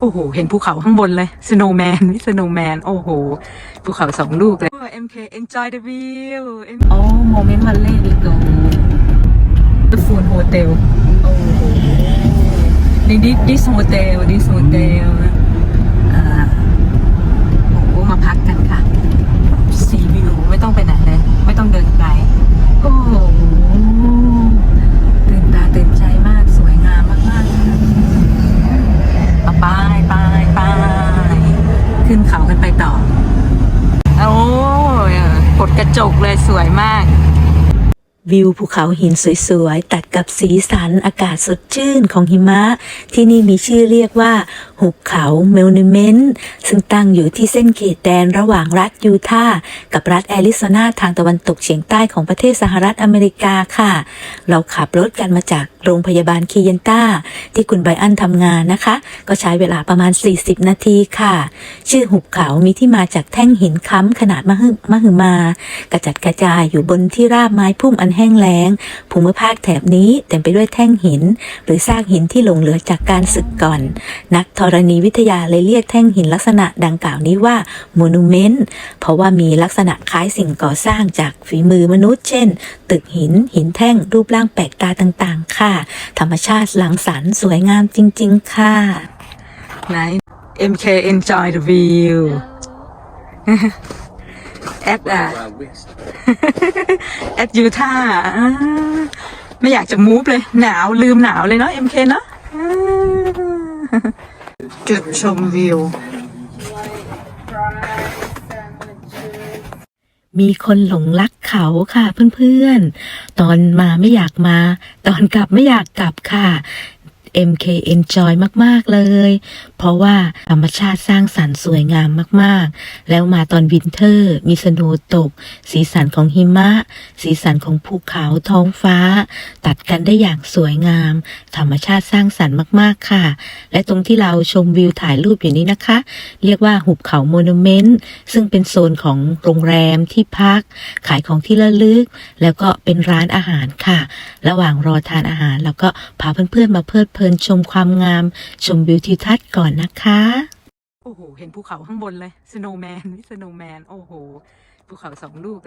โอ้โห เห็นภูเขาข้างบนเลยสโนว์แมนนี่สโนว์แมน โอ้โห ภูเขาสองลูกเลย MK enjoy the view อ๋อโมเมนต์วันเล่ดีโก The Food Hotel โอ้โหนี่ this hotel this hotel อ่าโอ้โห มาพักกันค่ะ ซีวิว ไม่ต้องไปไหนเลย ไม่ต้องเดินไกล โอ้โห ตื่นตาตื่นใจมาก สวยงามมากๆค่ะ เอาไปไปไปขึ้นเขากันไปต่อ โอ้ย กระจกเลยสวยมาก วิวภูเขาหินสวยๆ ตัดกับสีสันอากาศสดชื่นของหิมะ ที่นี่มีชื่อเรียกว่า หุบเขาเมลนิเมนต์ซึ่งตั้งอยู่ที่เส้นเขตแดนระหว่างรัฐยูทาห์กับรัฐแอริโซนาทางตะวันตกเฉียงใต้ของประเทศสหรัฐอเมริกาค่ะ เราขับรถกันมาจากโรงพยาบาลคีเยนต้า ที่คุณไบอันทำงานนะคะ ก็ใช้เวลาประมาณ 40 นาทีค่ะ ชื่อหุบเขามีที่มาจากแท่งหินค้ำขนาดมหึมหึมา กระจัดกระจายอยู่บนที่ราบไม้พุ่มอันแห้งแล้ง ภูมิภาคแถบนี้เต็มไปด้วยแท่งหิน หรือซากหินที่หลงเหลือจากการศึกก่อน นักธรณีวิทยาเลยเรียกแท่งหินลักษณะดังกล่าวนี้ว่าโมนูเมนต์เพราะว่ามีลักษณะคล้ายสิ่งก่อสร้างจากฝีมือมนุษย์ เช่น ตึกหิน หินแท่งรูปร่างแปลกตาต่างๆ ค่ะ ธรรมชาติหลังสรรค์สวยงามจริง ๆ ค่ะ ไหน MK enjoy the view แอดอะแอดยูทาไม่อยากจะมูฟเลย หนาวลืมหนาวเลยเนาะ MK เนาะจุดชมวิว มีคนหลงรักเขาค่ะเพื่อนๆ ตอนมาไม่อยากมา ตอนกลับไม่อยากกลับค่ะ MK enjoy มาก ๆ เลย เพราะว่าธรรมชาติสร้างสรรค์สวยงามมากๆ แล้วมาตอนวินเทอร์ มีสโนว์ตก สีสันของหิมะ สีสันของภูเขาท้องฟ้า ตัดกันได้อย่างสวยงาม ธรรมชาติสร้างสรรค์มากๆค่ะ และตรงที่เราชมวิวถ่ายรูปอยู่นี้นะคะ เรียกว่าหุบเขาโมนูเมนต์ซึ่งเป็นโซนของโรงแรมที่พัก ขายของที่ระลึก แล้วก็เป็นร้านอาหารค่ะ ระหว่างรอทานอาหารเราก็พาเพื่อนๆมาเพลิดเพลินชมความงาม ชมวิวทิวทัศน์ก่อนนะคะ โอ้โห เห็นภูเขาข้างบนเลย สโนว์แมนนี่สโนว์แมน โอ้โห ภูเขาสองลูกเลย